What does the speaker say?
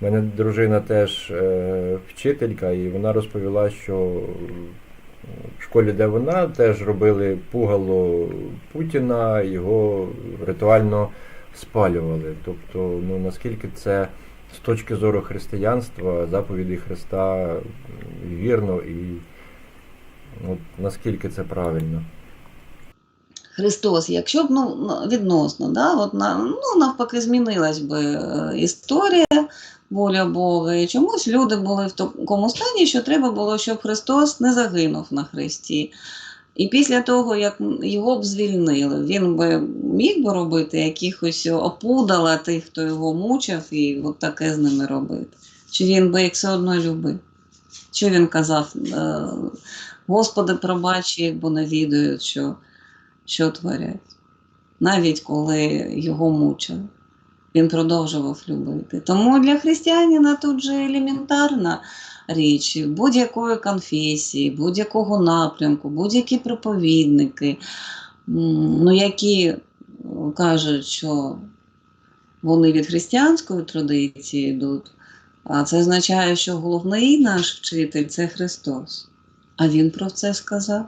У мене дружина теж е, вчителька, і вона розповіла, що в школі, де вона, теж робили пугало Путіна, його ритуально спалювали. Тобто, ну наскільки це з точки зору християнства, заповіді Христа вірно і от, наскільки це правильно. Христос, якщо б ну, відносно, да, от на, ну, навпаки, змінилась би е, історія, воля Бога, і чомусь люди були в такому стані, що треба було, щоб Христос не загинув на Христі. І після того, як його б звільнили, він би міг би робити якихось опудала тих, хто його мучив, і от таке з ними робити. Чи він би їх все одно любив? Що він казав? е, Господи, пробач бо не відають, що, що творять. Навіть коли його мучили, він продовжував любити. Тому для християнина тут же елементарна річ будь-якої конфесії, будь-якого напрямку, будь-які проповідники, ну, які е, кажуть, що вони від християнської традиції йдуть, а це означає, що головний наш вчитель це Христос. А він про це сказав.